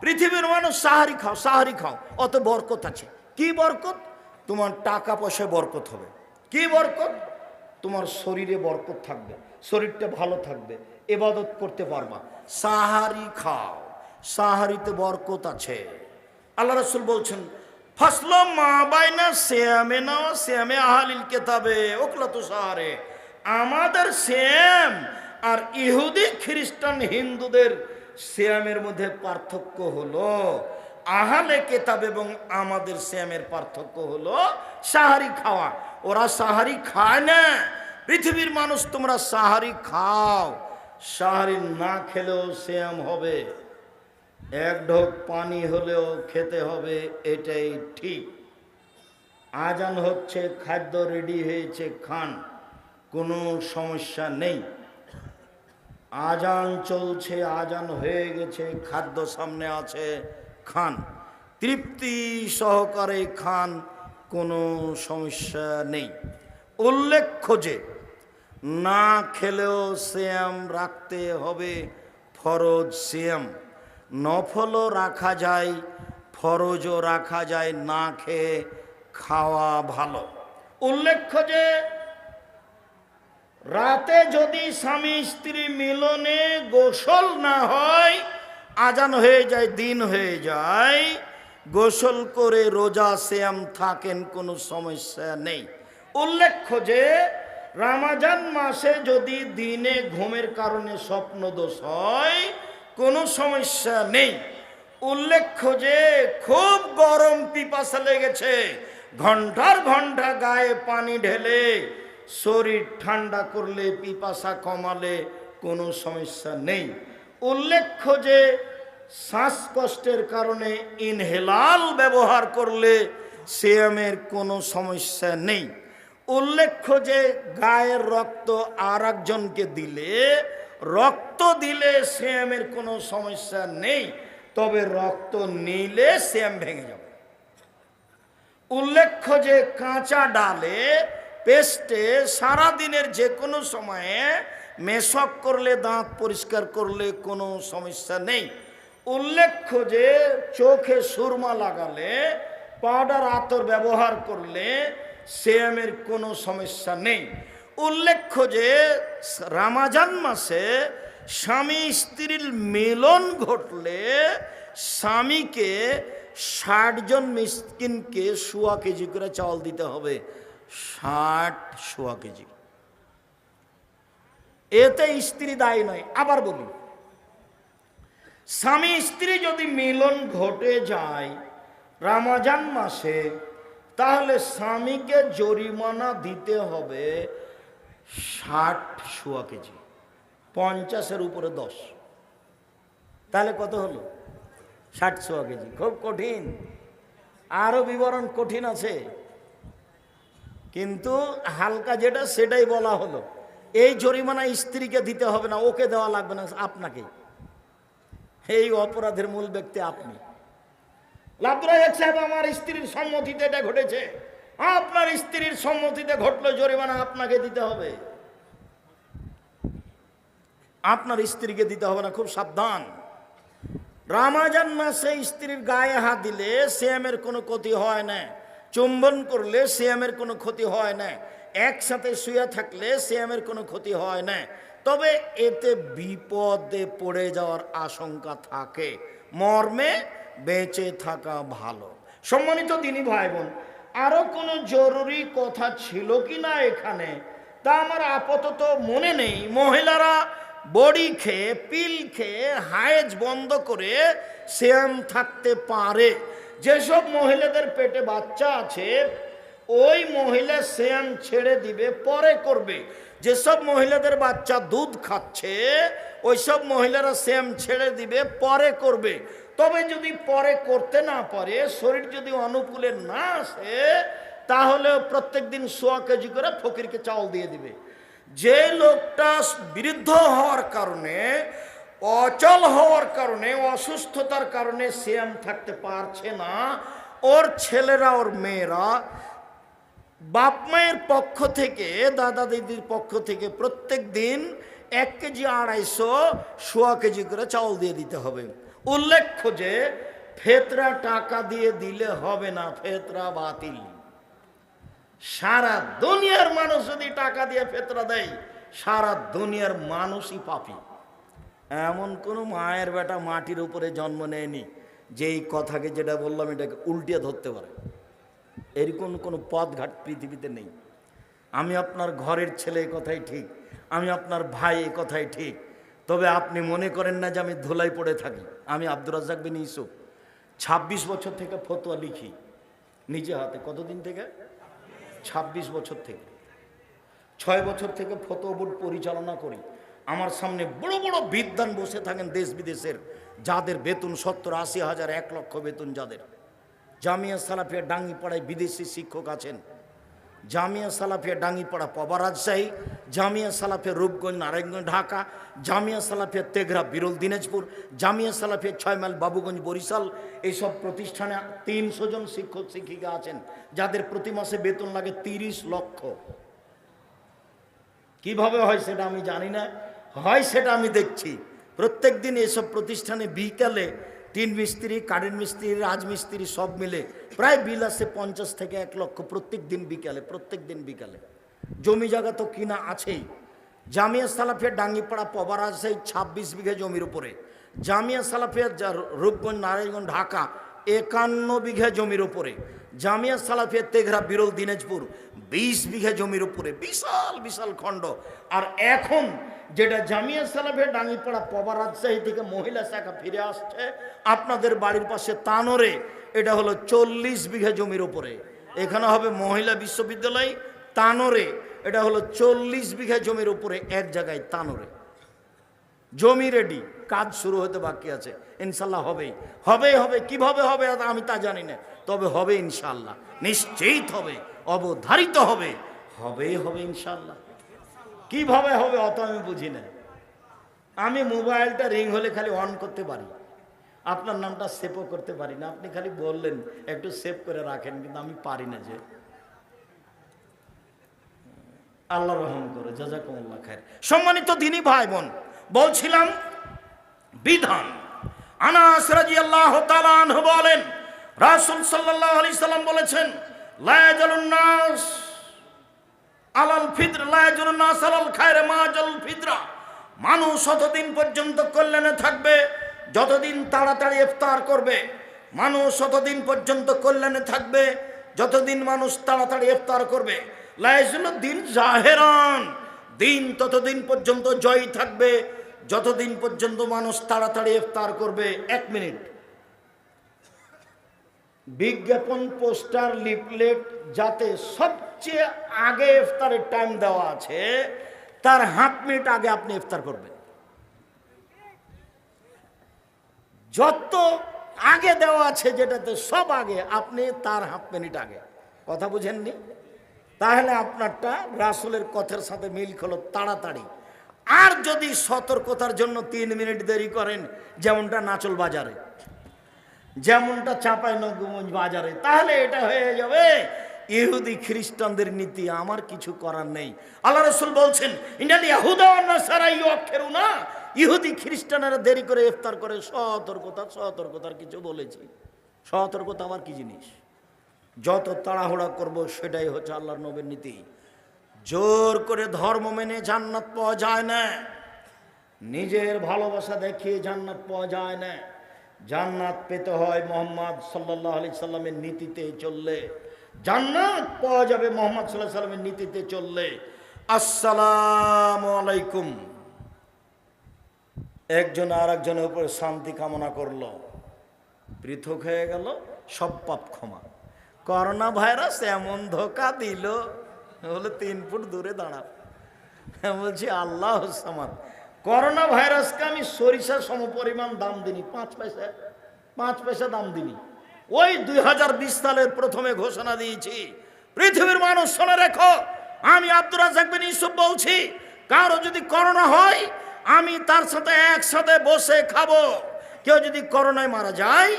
পৃথিবীর মানুষ সাহারি খাও সাহারি খাও। অত বরকত আছে। কি বরকত? তোমার টাকা পয়সায় বরকত হবে। কি বরকত? তোমার শরীরে বরকত থাকবে। শরীরটা ভালো থাকবে। এবাদত করতে পারবা। সাহারি খাও। সাহারিতে বরকত আছে। আল্লাহ রসুল বলছেন, ফসল মা বাইনা শ্যামে না শ্যামে আহালিল কেতাবে ওকলা তো সাহারে। আমাদের শ্যাম আর ইহুদি, খ্রিস্টান, হিন্দুদের শ্যামের মধ্যে পার্থক্য হলো, আহালে কেতাব এবং আমাদের শ্যামের পার্থক্য হলো সাহারি খাওয়া। ওরা সাহারি খায় না। পৃথিবীর মানুষ, তোমরা সাহারি খাও। সাহারি না খেলেও শ্যাম হবে। এক ঢোক পানি হলেও খেতে হবে, এটাই ঠিক। আজান হচ্ছে, খাদ্য রেডি হয়েছে, খান। কোনো সমস্যা নেই। আজান চলছে, আজান হয়ে গেছে, খাদ্য সামনে আছে, খান। তৃপ্তি সহকারে খান, কোনো সমস্যা নেই। উল্লেখ্য যে, না খেলেও শ্যাম রাখতে হবে, ফরজ শ্যাম নফলও রাখা যায়, ফরজও রাখা যায়, না খেয়ে খাওয়া ভালো। উল্লেখ্য যে রাতে যদি স্বামী স্ত্রী মিলনে গোসল না হয়, আজান হয়ে যায়, দিন হয়ে যায়, গোসল করে রোজা শ্যাম থাকেন, কোনো সমস্যা নেই। উল্লেখ্য যে, রামাজান মাসে যদি দিনে ঘুমের কারণে স্বপ্ন দোষ হয়, কোনো সমস্যা নেই। উল্লেখ্য যে, খুব গরম পিপাসা লেগেছে, ঘণ্টার ঘণ্টা গায়ে পানি ঢেলে শরীর ঠান্ডা করলে, পিপাসা কমালে কোনো সমস্যা নেই। উল্লেখ্য যে, শ্বাসকষ্টের কারণে ইনহেলাল ব্যবহার করলে সিএমের কোনো সমস্যা নেই। উল্লেখ্য যে, গায়ের রক্ত আর একজনকে দিলে, রক্ত দিলে সিএমের কোনো সমস্যা নেই, তবে রক্ত নিলে সিএম ভেঙে যাবে। উল্লেখ্য যে, কাঁচা ডালে পেস্টে সারা দিনের যে কোনো সময়ে মেশক করলে, দাঁত পরিষ্কার করলে কোনো সমস্যা নেই। উল্লেখ্য যে চোখে সুরমা লাগালে, পাউডার আতর ব্যবহার করলে সেমের কোনো সমস্যা নেই। উল্লেখ্য যে রামাজান মাসে স্বামী স্ত্রীর মিলন ঘটলে স্বামীকে ষাটজন মিসকিনকে সোয়া কেজি করে চাউল দিতে হবে। ষাট সোয়া কেজি। এতে স্ত্রী দায়ী নয়, আবার বলি স্বামী স্ত্রী যদি মিলন ঘটে যায় রামাজান মাসে, তাহলে স্বামীকে জরিমানা দিতে হবে ষাট সোয়া কেজি, পঞ্চাশের উপরে দশ। তাহলে কত হলো? ষাট সোয়া কেজি, খুব কঠিন। আরও বিবরণ কঠিন আছে। কিন্তু হালকা যেটা, সেটাই বলা হলো। এই জরিমানা স্ত্রীকে দিতে হবে না, ওকে দেওয়া লাগবে না, আপনাকে। এই অপরাধের মূল ব্যক্তি আপনি। সাহেব, আমার স্ত্রীর সম্মতিতে এটা ঘটেছে। আপনার স্ত্রীর সম্মতিতে ঘটলো জরিমানা, আপনাকে দিতে হবে। আপনার স্ত্রীকে দিতে হবে না, খুব সাবধান। রামাজান মাসে স্ত্রীর গায়ে হাত দিলে শ্যামের কোনো ক্ষতি হয় না। চুম্বন করলে শ্যামের কোনো ক্ষতি হয় না। একসাথে শুয়ে থাকলে শ্যামের কোনো ক্ষতি হয় না। তবে এতে বিপদে পড়ে যাওয়ার আশঙ্কা থাকে। মর্মে বেঁচে থাকা ভালো। সম্মানিত তিনি ভাই বোন আরও কোনো জরুরি কথা ছিল কি না এখানে? তা আমার আপাতত মনে নেই। মহিলারা বড়ি খেয়ে, পিল খেয়ে হায়েজ বন্ধ করে শ্যাম থাকতে পারে। যেসব মহিলাদের পেটে বাচ্চা আছে, ওই মহিলা শ্যাম ছেড়ে দিবে, পরে করবে। যেসব মহিলাদের বাচ্চা দুধ খাচ্ছে, ওইসব মহিলারা শ্যাম ছেড়ে দিবে, পরে করবে। তবে যদি পরে করতে না পারে, শরীর যদি অনুকূলে না আসে, তাহলে প্রত্যেক দিন সোয়া কেজি করে ফকিরকে চাউল দিয়ে দিবে। যে লোকটা বৃদ্ধ হওয়ার কারণে অচল হওয়ার কারণে, অসুস্থতার কারণে শ্যাম থাকতে পারছে না। ওর ছেলেরা, ওর মেয়েরা, বাপ মায়ের পক্ষ থেকে, দাদা দিদির পক্ষ থেকে প্রত্যেক দিন এক কেজি আড়াইশো সোয়া কেজি করে চাউল দিয়ে দিতে হবে। উল্লেখ্য যে, ফেতরা টাকা দিয়ে দিলে হবে না, ফেতরা বাতিল। সারা দুনিয়ার মানুষ যদি টাকা দিয়ে ফেতরা দেয়, সারা দুনিয়ার মানুষই পাপি। এমন কোনো মায়ের বেটা মাটির উপরে জন্ম নেয়নি যে এই কথাকে যেটা বললাম এটাকে উল্টিয়ে ধরতে পারে। এরকম কোনো পথঘাট পৃথিবীতে নেই। আমি আপনার ঘরের ছেলে কথাই ঠিক, আমি আপনার ভাই এ কথাই ঠিক। তবে আপনি মনে করেন না যে আমি ধুলাই পড়ে থাকি। আমি আব্দুর রাজ্জাক বিন ইসুফ ছাব্বিশ বছর থেকে ফতোয়া লিখি, নিজে হাতে। কতদিন থেকে? ছাব্বিশ বছর থেকে। ছয় বছর থেকে ফতোয়া বোর্ড পরিচালনা করি। আমার সামনে বড় বড় বিদ্যান বসে থাকেন দেশ বিদেশের। যাদের বেতন সত্তর, আশি হাজার, এক লক্ষ বেতন যাদের। জামিয়া সালাফিয়া ডাঙ্গিপাড়ায় বিদেশি শিক্ষক আছেন। জামিয়া সালাফিয়া ডাঙ্গিপাড়া পবা রাজশাহী, জামিয়া সালাফিয়া রূপগঞ্জ, নারায়ণগঞ্জ, ঢাকা, জামিয়া সালাফিয়া তেঘরা, বিরল দিনাজপুর, জামিয়া সালাফিয়া ছয় মাইল বাবুগঞ্জ, বরিশাল। এইসব প্রতিষ্ঠানে তিনশো জন শিক্ষক, শিক্ষিকা আছেন, যাদের প্রতি মাসে বেতন লাগে তিরিশ লক্ষ। কীভাবে হয় সেটা আমি জানি না। হয় সেটা আমি দেখছি। প্রত্যেক দিন এসব প্রতিষ্ঠানে বিকালে টিন মিস্ত্রি কারেন্ট মিস্ত্রি, রাজমিস্ত্রি সব মিলে প্রায় বিল আসে পঞ্চাশ থেকে এক লক্ষ প্রত্যেক দিন বিকালে, প্রত্যেক দিন বিকালে। জমি জায়গা তো কিনা আছেই। জামিয়া সালাফিয়া ডাঙ্গিপাড়া পবার আছে ছাব্বিশ বিঘা জমির উপরে। জামিয়া সালাফিয়া রূপগঞ্জ, নারায়ণগঞ্জ, ঢাকা, একান্ন বিঘা জমির উপরে। জামিয়া সালাফিয়া তেঘরা বিরল দিনাজপুর, বিশ বিঘা জমির উপরে, বিশাল বিশাল খণ্ড। আর এখন যেটা জামিয়া সালাফিয়া ডাঙ্গিপাড়া পবা রাজশাহী থেকে মহিলা শাখা ফিরে আসছে, আপনাদের বাড়ির পাশে তানোরে, এটা হলো চল্লিশ বিঘা জমির উপরে। এখানে হবে মহিলা বিশ্ববিদ্যালয়, তানোরে, এটা হলো চল্লিশ বিঘা জমির উপরে, এক জায়গায় তানোরে। জমি রেডি কাজ শুরু হতে বাকি আছে, ইনশাল্লাহ হবেই। হবেই, হবে, কীভাবে হবে আমি তা জানি না। তবে হবে ইনশাল্লাহ নিশ্চিত হবে, অবধারিত হবে। হবেই হবে ইনশাল্লাহ কীভাবে হবে অত আমি বুঝি না। আমি মোবাইলটা রিং হলে খালি অন করতে পারি। আপনার নামটা সেভও করতে পারি না। আপনি খালি বললেন, একটু সেভ করে রাখেন, কিন্তু আমি পারি না যে। আল্লাহ রহম করে, জাজাকুমুল্লাহ খায় সম্মানিত দিনী ভাই বোন বলছিলাম, বিধান। আনাস রাদিয়াল্লাহু আল্লাহ বলেন রাসূল সাল্লাল্লাহু আলাইহি সাল্লাম বলেছেন, লা ইয়াজালুন নাস আলাল ফিদ্র লা ইয়াজালুন নাস আলাল খায়রে মা জাল ফিদরা মানুষ ততদিন পর্যন্ত কল্যাণে থাকবে, যতদিন তাড়াতাড়ি ইফতার করবে, মানুষ ততদিন পর্যন্ত কল্যাণে থাকবে, যতদিন মানুষ তাড়াতাড়ি ইফতার করবে লাইজুল দিন জাহেরান, দিন ততদিন পর্যন্ত জয় থাকবে, যতদিন পর্যন্ত মানুষ তাড়াতাড়ি ইফতার করবে, এক মিনিট। বিজ্ঞাপন, পোস্টার, লিফলেট যাতে সবচেয়ে আগে ইফতারের টাইম দেওয়া আছে, তার হাফ মিনিট আগে আপনি ইফতার করবেন। যত আগে দেওয়া আছে যেটাতে সব আগে, আপনি তার হাফ মিনিট আগে। কথা বুঝেননি? তাহলে আপনারটা রাসুলের কথার সাথে মিল খোলো তাড়াতাড়ি। আর যদি সতর্কতার জন্য তিন মিনিট দেরি করেন, যেমনটা নাচল বাজারে। যেমনটা চাপাই নগরগঞ্জ বাজারে, তাহলে এটা হয়ে যাবে। ইহুদি খ্রিস্টানদের নীতি আমার কিছু করার নেই। আল্লাহ রসুল বলছেন ইন্ডিয়ান না? ইহুদি খ্রিস্টানেরা দেরি করে ইফতার করে, সতর্কতা, সতর্কতার কিছু বলেছি। সতর্কতা আমার কি জিনিস? যত তাড়াহুড়া করব, সেটাই হচ্ছে আল্লাহর নবীর নীতি। জোর করে ধর্ম মেনে জান্নাত পাওয়া যায় না। নিজের ভালোবাসা দেখিয়ে জান্নাত পাওয়া যায় না। জান্নাত পেতে হয় মোহাম্মদ সাল্লাহ আলি সাল্লামের নীতিতে চললে। জান্নাত পাওয়া যাবে মোহাম্মদ সাল্লাহ সাল্লামের নীতিতে চললে। আসসালাম আলাইকুম। একজন আর একজনের উপর শান্তি কামনা করল। পৃথক হয়ে গেল, সব পাপ ক্ষমা। করোনা ভাইরাস এমন ধোকা দিল, বলে তিন ফুট দূরে দাঁড়া। বলছি, আল্লাহ সামান করোনা ভাইরাসকে আমি সরিষা সমপরিমাণ দাম দিনি, পাঁচ পয়সা পাঁচ পয়সা দাম দিনি। ওই দুই হাজার বিশ সালের প্রথমে ঘোষণা দিয়েছি, পৃথিবীর মানুষ শোনে রেখো, আমি আব্দুর রাজাক বিন ইউসুফ বলছি, কারও যদি করোনা হয়, আমি তার সাথে একসাথে বসে খাব। কেউ যদি করোনায় মারা যায়,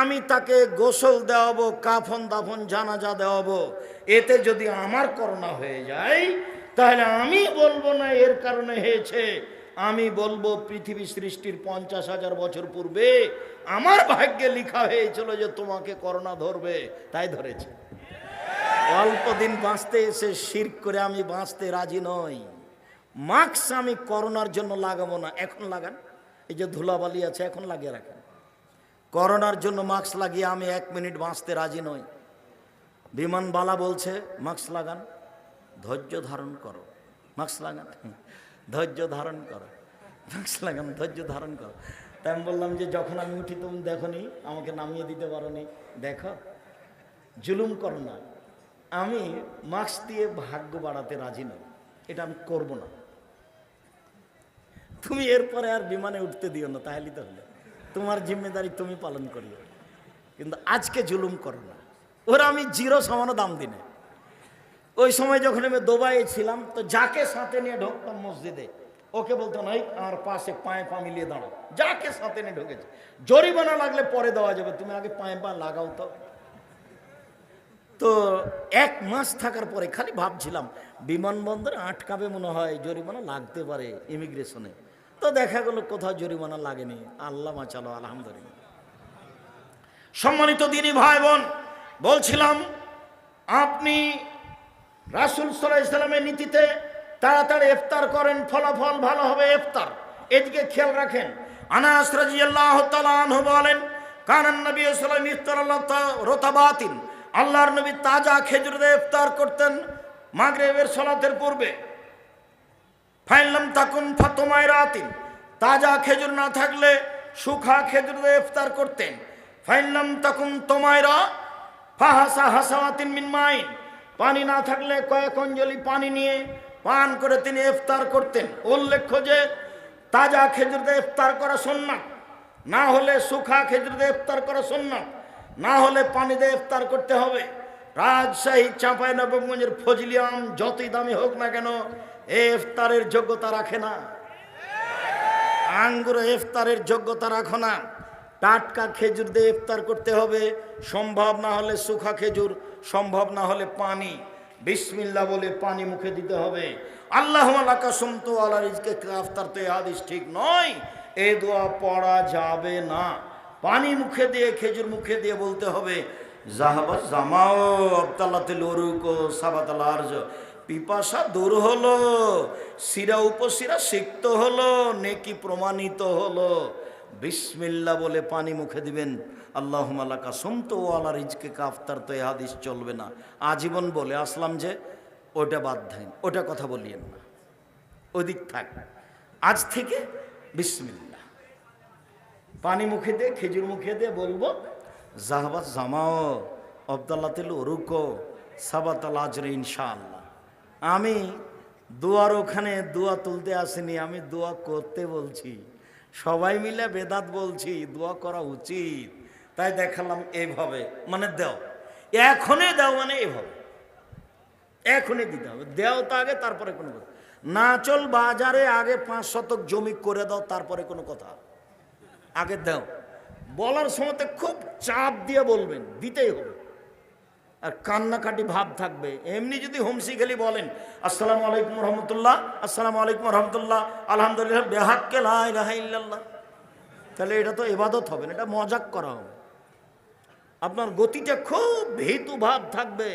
আমি তাকে গোসল দেওয়াবো, কাফন দাফন, জানাজা দেওয়াবো। এতে যদি আমার করোনা হয়ে যায়, তাহলে আমি বলব না এর কারণে হয়েছে। আমি বলব, পৃথিবী সৃষ্টির পঞ্চাশ হাজার বছর পূর্বে আমার ভাগ্যে লেখা হয়েছিল যে তোমাকে করোনা ধরবে, তাই ধরেছে। অল্প দিন বাঁচতে এসে শির করে আমি বাঁচতে রাজি নই। মাস্ক আমি করোনার জন্য লাগাবো না, এখন লাগান। এই যে ধুলাবালি আছে, এখন লাগিয়ে রাখেন। করোনার জন্য মাস্ক লাগিয়ে আমি এক মিনিট বাঁচতে রাজি নই। বিমানবালা বলছে, মাস্ক লাগান, ধৈর্য ধারণ করো, মাস্ক লাগান। ধৈর্য ধারণ করো। লাগান ধৈর্য ধারণ করো। তাই আমি বললাম যে, যখন আমি উঠি তুমি দেখো নি আমাকে নামিয়ে দিতে পারো নি দেখো, জুলুম করো না। আমি মাস্ক দিয়ে ভাগ্য বাড়াতে রাজি নই এটা আমি করব না। তুমি এরপরে আর বিমানে উঠতে দিও না, তাহলে তো হলো। তোমার জিম্মেদারি তুমি পালন করিও। কিন্তু আজকে জুলুম করো না। ওরা আমি জিরো সমানো দাম দিনে। ওই সময় যখন আমি দুবাইয়ে ছিলাম, তো যাকে সাথে নিয়ে ঢুকতাম মসজিদে, ওকে বলতো এই, আমার পাশে পায়ে পা মিলিয়ে দাঁড়াও। যাকে সাথে নিয়ে ঢুকেছে। জরিমানা লাগলে পরে দেওয়া যাবে, তুমি আগে পায়ে পা লাগাও তো। তো এক মাস থাকার পরে খালি ভাবছিলাম, বিমানবন্দরে আটকাবে মনে হয়, জরিমানা লাগতে পারে ইমিগ্রেশনে। তো দেখা গেল কোথাও জরিমানা লাগেনি। আল্লাহ মাচালো আলহামদুলিল্লাহ। সম্মানিত দিনী ভাই বোন, বলছিলাম, আপনি রাসুল সাল্লাহ ইসলামের নীতিতে তাড়াতাড়ি ইফতার করেন, ফলাফল ভালো হবে ইফতার। এদিকে খেয়াল রাখেন, আনাস রাজিয়াল্লাহ তাআলা আনহু বলেন, কানান নবী সাল্লাম ইফতার রোতাবাতিন আল্লাহর নবী তাজা খেজুর দিয়ে ইফতার করতেন মাগরিবের সালাতের পূর্বে। ফাইনলাম তাকুন ফাতোমায় রাতিন। তাজা খেজুর না থাকলে সুখা খেজুর দিয়ে ইফতার করতেন। ফাইনলাম তাকুন তোমায়রা ফাহাসা হাসাওয়াতিন মিন মাইন। পানি না থাকলে কয়েক অঞ্জলি পানি নিয়ে পান করে তিনি ইফতার করতেন। উল্লেখ্য যে, তাজা খেজুর দিয়ে ইফতার করা সুন্নাত না হলে সুখা খেজুর দিয়ে ইফতার করা সুন্নাত না হলে পানি দিয়ে ইফতার করতে হবে। রাজশাহী, চাঁপাই নবগঞ্জের ফজলিয়াম যতই দামি হোক না কেন ইফতারের যোগ্যতা রাখে না। আঙ্গুর ইফতারের যোগ্যতা রাখো না। টাটকা খেজুর দিয়ে ইফতার করতে হবে। সম্ভব না হলে সুখা খেজুর সম্ভব না হলে পানি। বিসমিল্লা বলে পানি মুখে দিতে হবে। আল্লাহ কাসম তো ঠিক নয়। এ দোয়া পড়া যাবে না। পানি মুখে দিয়ে, খেজুর মুখে দিয়ে বলতে হবে, জাহাবা জামাও আবতাল্লাতে সাবাতাল পিপাসা দূর হলো, শিরা উপশিরা সিক্ত হলো, নেকি প্রমাণিত হলো। বিসমিল্লা বলে পানি মুখে দিবেন। আল্লাহ মালাকা সুমতো আল্লাহ রিজকে কাফতার তো এ হাদিস চলবে না। আজীবন বলে আসলাম যে ওটা বাদ দেন ওটা কথা বলিয়েন না। ওদিক থাক। আজ থেকে বিসমিল্লা পানি মুখে দে, খেজুর মুখে দে, বলব জাহাবাত জামাও আবদাল্লাতিল ওরুকো সাবাতাল আজরে ইনশাআল্লাহ। আমি দুয়ার ওখানে দোয়া তুলতে আসিনি, আমি দোয়া করতে বলছি। সবাই মিলে বেদাত বলছি, দোয়া করা উচিত। তাই দেখালাম এইভাবে মানে দেও। এখনই দাও মানে এভাবে। এখনই দিতে হবে। দেও তো আগে, তারপরে কোনো কথা। না চল বাজারে আগে পাঁচ শতক জমি করে দাও, তারপরে কোনো কথা। আগে দেও। বলার সময়তে খুব চাপ দিয়ে বলবেন, দিতেই হবে। আর কান্নাকাটি ভাব থাকবে। এমনি যদি হোমসি খেলি বলেন, আসসালামু আলাইকুম রহমতুল্লাহ, আসসালামু আলাইকুম রহমতুল্লাহ, আলহামদুলিল্লাহ, বেহাক্কে ইল্লাল্লাহ। তাহলে এটা তো এবাদত হবে না, এটা মজাক করা হবে। আপনার গতিটা খুব ভীতু ভাব থাকবে।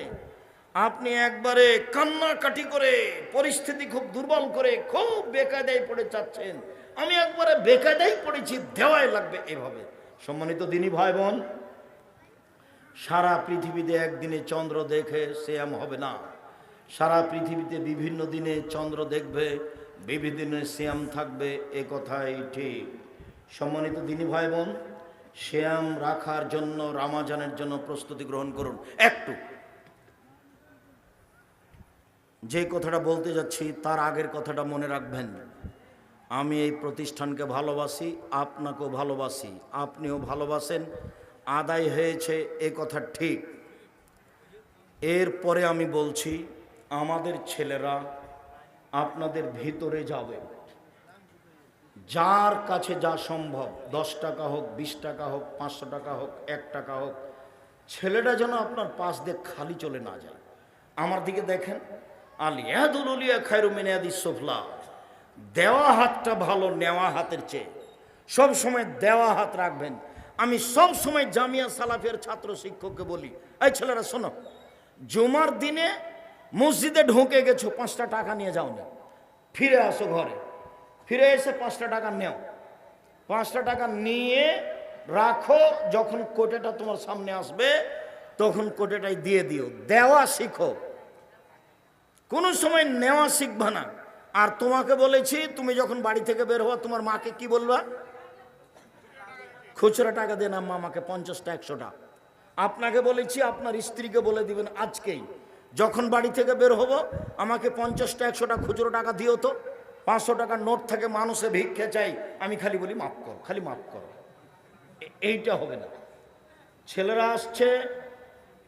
আপনি একবারে কান্নাকাটি করে, পরিস্থিতি খুব দুর্বল করে, খুব বেকায়দায় পড়ে চাচ্ছেন আমি একবারে বেকায়দায় পড়েছি দেওয়াই লাগবে এভাবে। সম্মানিত দিনী ভাই বোন সারা পৃথিবীতে একদিনে চন্দ্র দেখে শ্যাম হবে না। সারা পৃথিবীতে বিভিন্ন দিনে চন্দ্র দেখবে, বিভিন্ন দিনে শ্যাম থাকবে, এ কথাই ঠিক। সম্মানিত দিনী ভাই বোন শ্যাম রাখার জন্য, রামাজানের জন্য প্রস্তুতি গ্রহণ করুন। একটু। যে কথাটা বলতে যাচ্ছি, তার আগের কথাটা মনে রাখবেন। আমি এই প্রতিষ্ঠানকে ভালোবাসি, আপনাকেও ভালোবাসি, আপনিও ভালোবাসেন আদায় হয়েছে, এ কথা ঠিক। এরপরে আমি বলছি, আমাদের ছেলেরা আপনাদের ভিতরে যাবে। যার কাছে যা সম্ভব, দশ টাকা হোক, বিশ টাকা হোক, পাঁচশো টাকা হোক, এক টাকা হোক, ছেলেটা যেন আপনার পাশ দিয়ে খালি চলে না যায়। আমার দিকে দেখেন, আল ইয়াদুল উলিয়া খায়রু মিন ইয়াদিস দেওয়া হাতটা ভালো, নেওয়া হাতের চেয়ে। সব সময় দেওয়া হাত রাখবেন। আমি সব সময় জামিয়া সালাফের ছাত্র শিক্ষককে বলি, এই ছেলেরা, শোনো, জুমার দিনে মসজিদে ঢুকে গেছো, পাঁচটা টাকা নিয়ে যাও না ফিরে আসো ঘরে। ফিরে এসে পাঁচটা টাকা নেও। পাঁচটা টাকা নিয়ে রাখো, যখন কোটেটা তোমার সামনে আসবে, তখন কোটেটাই দিয়ে দিও। দেওয়া শিখো। কোনো সময় নেওয়া শিখবা না। আর তোমাকে বলেছি, তুমি যখন বাড়ি থেকে বের হওয়া তোমার মাকে কি বলবা? খুচরা টাকা দেন আম্মা আমাকে পঞ্চাশটা, একশোটা। আপনাকে বলেছি, আপনার স্ত্রীকে বলে দিবেন আজকেই। যখন বাড়ি থেকে বের হব, আমাকে পঞ্চাশটা, একশোটা খুচরো টাকা দিও তো। পাঁচশো টাকার নোট থেকে মানুষে ভিক্ষে চাই। আমি খালি বলি, মাফ করো, খালি মাফ করো। এইটা হবে না। ছেলেরা আসছে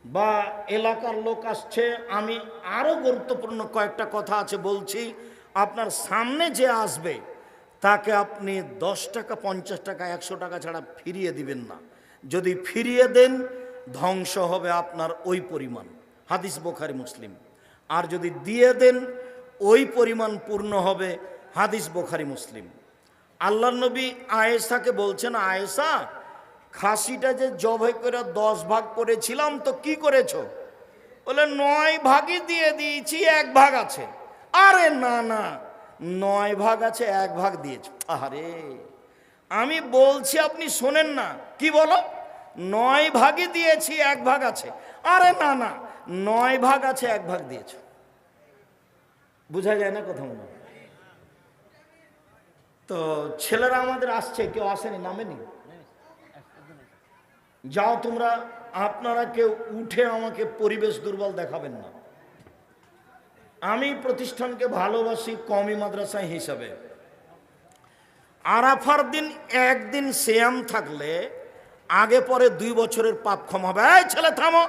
বা এলাকার লোক আসছে, আমি আরও গুরুত্বপূর্ণ কয়েকটা কথা আছে বলছি। আপনার সামনে যে আসবে তাকে আপনি দশ টাকা, পঞ্চাশ টাকা, একশো টাকা ছাড়া ফিরিয়ে দিবেন না। যদি ফিরিয়ে দেন, ধ্বংস হবে আপনার ওই পরিমাণ। হাদিস বোখারি মুসলিম। আর যদি দিয়ে দেন, ওই পরিমাণ পূর্ণ হবে হাদিস বোখারি মুসলিম। আল্লাহ নবী আয়েসাকে বলছেন আয়েসা খাসিটা যে জবাই করে দশ ভাগ করেছিলাম তো কি করেছ? বলে, নয় ভাগই দিয়ে দিয়েছি, এক ভাগ আছে। আরে না না নয় ভাগ আছে, এক ভাগ দিয়েছ। আহারে, আমি বলছি আপনি শোনেন না। কি বলো? নয় ভাগই দিয়েছি, এক ভাগ আছে। আরে না না, নয় ভাগ আছে, এক ভাগ দিয়েছ। বোঝা যায় না কথা মনে? তো ছেলেরা আমাদের আসছে, কেউ আসেনি, নামেনি? যাও তোমরা, আপনারা কেউ উঠে আমাকে পরিবেশ দুর্বল দেখাবেন না। আমি প্রতিষ্ঠানকে ভালোবাসি কমি মাদ্রাসা হিসাবে। আরাফার দিন একদিন শ্যাম থাকলে, আগে পরে দুই বছরের পাপ ক্ষমা হবে। এই ছেলে, থামো।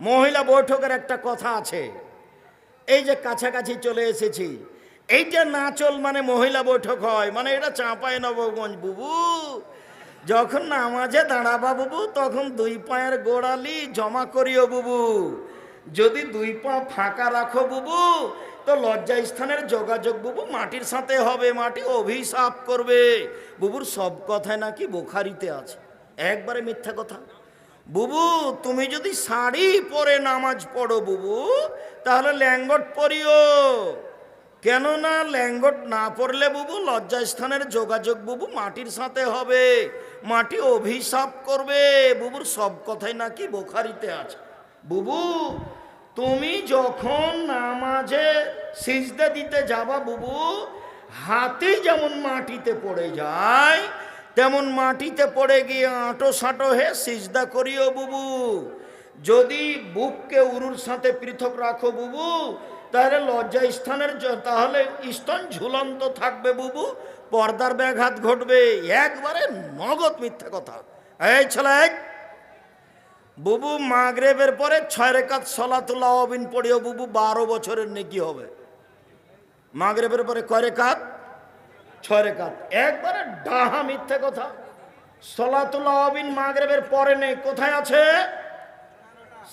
মহিলা বৈঠকের একটা কথা আছে। এই যে কাছাকাছি চলে এসেছি, এইটা নাচল মানে মহিলা বৈঠক হয়। মানে এটা চাঁপায় নবগঞ্জ, বুবু। যখন নামাজে দাঁড়াবা বুবু, তখন দুই পায়ের গোড়ালি জমা করিও বুবু। যদি দুই পা ফাঁকা রাখো বুবু, তো লজ্জা স্থানের যোগাযোগ বুবু মাটির সাথে হবে, মাটি অভিশাপ করবে। বুবুর সব কথায় নাকি বোখারিতে আছে। একবারে মিথ্যা কথা। বুবু, তুমি যদি শাড়ি পরে নামাজ পড়ো বুবু, তাহলে ল্যাঙ্গট পরিও। কেননা ল্যাঙ্গট না পড়লে বুবু লজ্জাস্থানের যোগাযোগ বুবু মাটির সাথে হবে, মাটি অভিশাপ করবে। বুবুর সব কথাই নাকি বোখারিতে আছে। বুবু তুমি যখন নামাজে সিজদা দিতে যাবা বুবু, হাতে যেমন মাটিতে পড়ে যায়, তেমন মাটিতে পড়ে গিয়ে আঁটো সাঁটো হে সিজদা করিও বুবু যদি বুককে উরুর সাথে পৃথক রাখো বুবু, তাহলে লজ্জা স্থানের তাহলে স্তন ঝুলন্ত থাকবে বুবু, পর্দার ব্যাঘাত ঘটবে একবারে নগদ মিথ্যা কথা এই ছেলে। বুবু মাগরেবের পরে ছয় রেখাত সলাতুল্লাহ অবিন পড়িও বুবু বারো বছরের নেকি হবে। মাগরেবের পরে কয় রেখাত? ছয় রেখাত। একবারে ডাহা মিথ্যে কথা। সলাতুল্লাহ অবিন মাগরেবের পরে নেই। কোথায় আছে?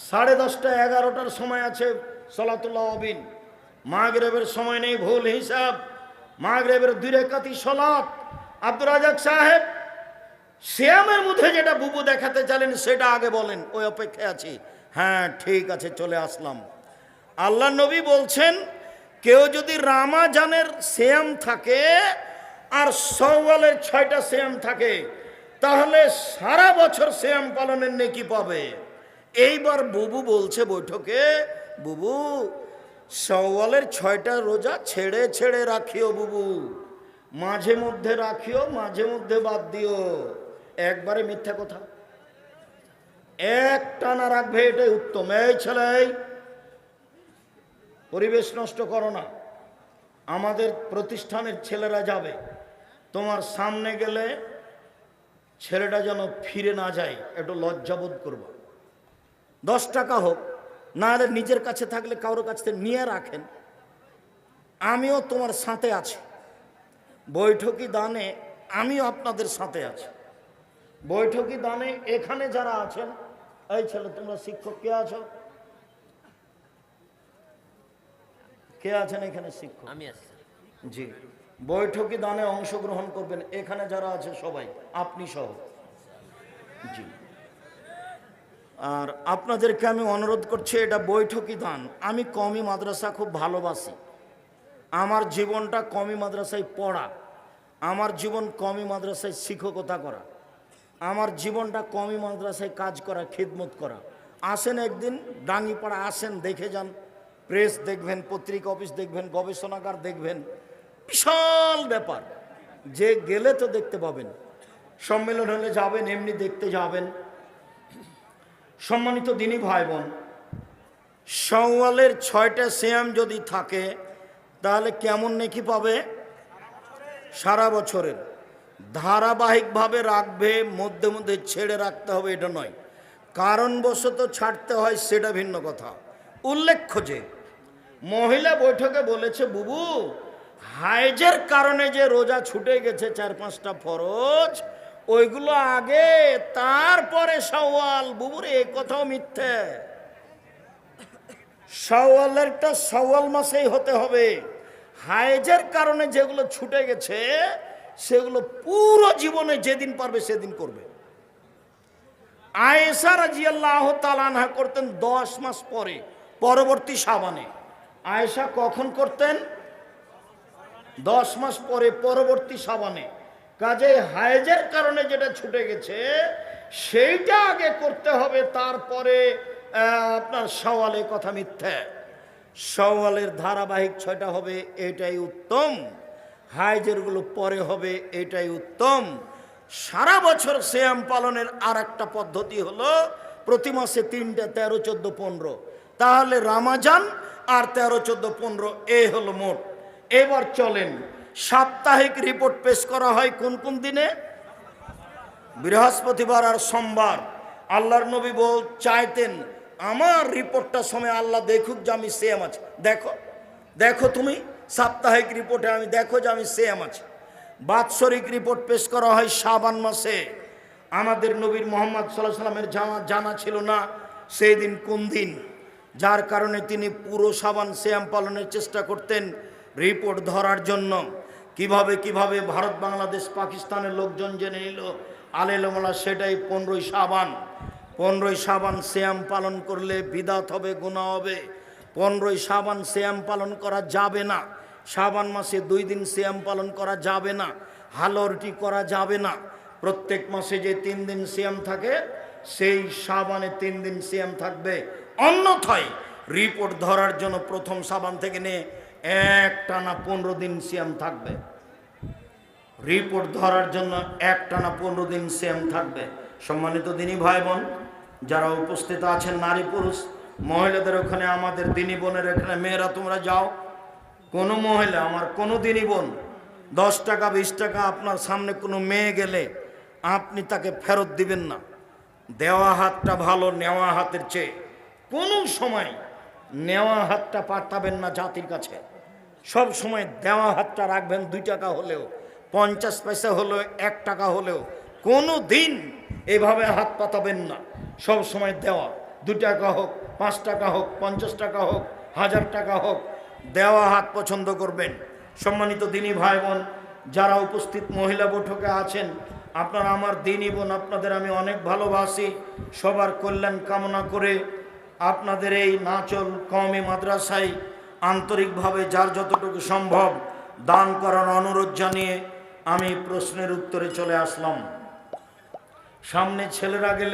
সাড়ে দশটা এগারোটার সময় আছে সলাতুল্লাহ অবিন। মাগরেবের সময় নেই, ভুল হিসাব। মাগরেবের দুই রেখাতি সলাত। আব্দুর রাজাক সাহেব শ্যামের মধ্যে যেটা বুবু দেখাতে চাইলেন সেটা আগে বলেন, ওই অপেক্ষায় আছি। হ্যাঁ ঠিক আছে, চলে আসলাম। আল্লাহ নবী বলছেন, কেউ যদি রামাজানের শ্যাম থাকে, আর সওয়ালের ছয়টা শ্যাম থাকে, তাহলে সারা বছর শ্যাম পালনের নেকি পাবে। এইবার বুবু বলছে বৈঠকে, বুবু, সওয়ালের ছয়টা রোজা ছেড়ে ছেড়ে রাখিও বুবু। মাঝে মধ্যে রাখিও, মাঝে মধ্যে বাদ দিও। একবারে মিথ্যা কথা। এক টানা রাখবে এটাই উত্তম। এই ছেলে, পরিবেশ নষ্ট করো না। আমাদের প্রতিষ্ঠানের ছেলেরা যাবে। তোমার সামনে গেলে ছেলেটা যেন ফিরে না যায়, একটু লজ্জাবোধ করবা। দশ টাকা হোক, না হলে নিজের কাছে থাকলে কারোর কাছ থেকে নিয়ে রাখেন। আমিও তোমার সাথে আছি। বৈঠকি দানে আমিও আপনাদের সাথে আছি। বৈঠকি দানে এখানে যারা আছেন এই ছেলে তোমরা শিক্ষক কে আছো? কে আছেন এখানে শিক্ষক? আমি আছি জি। বৈঠকি দানে অংশগ্রহণ করবেন এখানে যারা আছে সবাই আপনি সহ। জি। আর আপনাদেরকে আমি অনুরোধ করছি এটা বৈঠকি দান। আমি কমি মাদ্রাসা খুব ভালোবাসি। আমার জীবনটা কমি মাদ্রাসায় পড়া। আমার জীবন কমি মাদ্রাসায় শিক্ষকতা করা। আমার জীবনটা কমি মাদ্রাসায় কাজ করা, খিদমত করা। আসেন একদিন, ডাঙ্গিপাড়া আসেন, দেখে যান। প্রেস দেখবেন, পত্রিকা অফিস দেখবেন, গবেষণাগার দেখবেন। বিশাল ব্যাপার। যে গেলে তো দেখতে পাবেন। সম্মেলন হলে যাবেন, এমনি দেখতে যাবেন। সম্মানিত দিনী ভাই বোন সওয়ালের ছয়টা শ্যাম যদি থাকে, তাহলে কেমন নেকি পাবে? সারা বছরের। ধারাবাহিকভাবে রাখবে, মধ্যে মধ্যে ছেড়ে রাখতে হবে, এটা নয়। কারণবশত ছাড়তে হয় সেটা ভিন্ন কথা। উল্লেখ্য যে, মহিলা বৈঠকে বলেছে, বুবু, হাইজের কারণে যে রোজা ছুটে গেছে চার পাঁচটা ফরজ, ওইগুলো আগে, তারপরে সওয়াল বুবুর এই কথাও মিথ্যে। সওয়ালেরটা সওয়াল মাসেই হতে হবে। হাইজের কারণে যেগুলো ছুটে গেছে সেগুলো পুরো জীবনে যেদিন পারবে সেদিন করবে। আয়েসা রাজিয়াল্লাহ তালানহা করতেন দশ মাস পরে, পরবর্তী সাবানে আয়েশা কখন করতেন? দশ মাস পরে, পরবর্তী সাবানে কাজে হায়েজের কারণে যেটা ছুটে গেছে, সেইটা আগে করতে হবে, তারপরে আপনার সওয়ালে কথা মিথ্যে। সওয়ালের ধারাবাহিক ছয়টা হবে, এটাই উত্তম। হাইজেরগুলো পরে হবে, এটাই উত্তম। সারা বছর শ্যাম পালনের আর একটা পদ্ধতি হলো, প্রতি মাসে তিনটা, তেরো, চোদ্দ, পনেরো। তাহলে রামাজান আর তেরো, চোদ্দ, পনেরো, এ হলো মোট। এবার চলেন, সাপ্তাহিক রিপোর্ট পেশ করা হয় কোন কোন দিনে? বৃহস্পতিবার আর সোমবার। আল্লাহর নবী বল, চাইতেন, আমার রিপোর্টটা সময় আল্লাহ দেখুক যে আমি সেম আছি। দেখো দেখো তুমি। সাপ্তাহিক রিপোর্টে আমি দেখো যে আমি সেম আছি। বাৎসরিক রিপোর্ট পেশ করা হয় শাবান মাসে। আমাদের নবীর মোহাম্মদ সাল্লাহ সাল্লামের জানা জানা ছিল না সেই দিন কোন দিন। যার কারণে তিনি পুরো সাবান শ্যাম পালনের চেষ্টা করতেন রিপোর্ট ধরার জন্য। কীভাবে কীভাবে ভারত, বাংলাদেশ, পাকিস্তানের লোকজন জেনে নিল আলেলমলা সেটাই পনেরোই সাবান পনেরোই সাবান শ্যাম পালন করলে বিদাত হবে গুণা হবে। পনেরোই সাবান শ্যাম পালন করা যাবে না। সাবান মাসে দুই দিন শ্যাম পালন করা যাবে না। হালরটি করা যাবে না। প্রত্যেক মাসে যে তিন দিন শ্যাম থাকে, সেই সাবানে তিন দিন শ্যাম থাকবে। অন্যথায় রিপোর্ট ধরার জন্য প্রথম সাবান থেকে নিয়ে এক টানা পনেরো দিন শ্যাম থাকবে। রিপোর্ট ধরার জন্য এক টানা পনেরো দিন সেম থাকবে। সম্মানিত দিনী ভাই বোন, যারা উপস্থিত আছেন নারী পুরুষ মহিলাদের ওখানে, আমাদের দিনী বোনের এখানে, মেয়েরা তোমরা যাও। কোনো মহিলা, আমার কোনো দিনী বোন, দশ টাকা, বিশ টাকা, আপনার সামনে কোনো মেয়ে গেলে আপনি তাকে ফেরত দিবেন না। দেওয়া হাতটা ভালো, নেওয়া হাতের চেয়ে। কোনো সময় নেওয়া হাতটা পাঠাবেন না জাতির কাছে। সব সময় দেওয়া হাতটা রাখবেন দুই টাকা হলেও, পঞ্চাশ পয়সা হলেও, এক টাকা হলেও। কোনো দিন এভাবে হাত পাতাবেন না। সব সময় দেওয়া দু টাকা হোক পাঁচ টাকা হোক, পঞ্চাশ টাকা হোক, হাজার টাকা হোক, দেওয়া হাত পছন্দ করবেন। সম্মানিত দিনী ভাই বোন, যারা উপস্থিত মহিলা বৈঠকে আছেন, আপনারা আমার দিনী বোন, আপনাদের আমি অনেক ভালোবাসি। সবার কল্যাণ কামনা করে আপনাদের এই নাচল কমে মাদ্রাসায় আন্তরিকভাবে যার যতটুকু সম্ভব দান করার অনুরোধ জানিয়ে আমি প্রশ্নের উত্তরে চলে আসলাম। সামনে ছেলেরা গেলে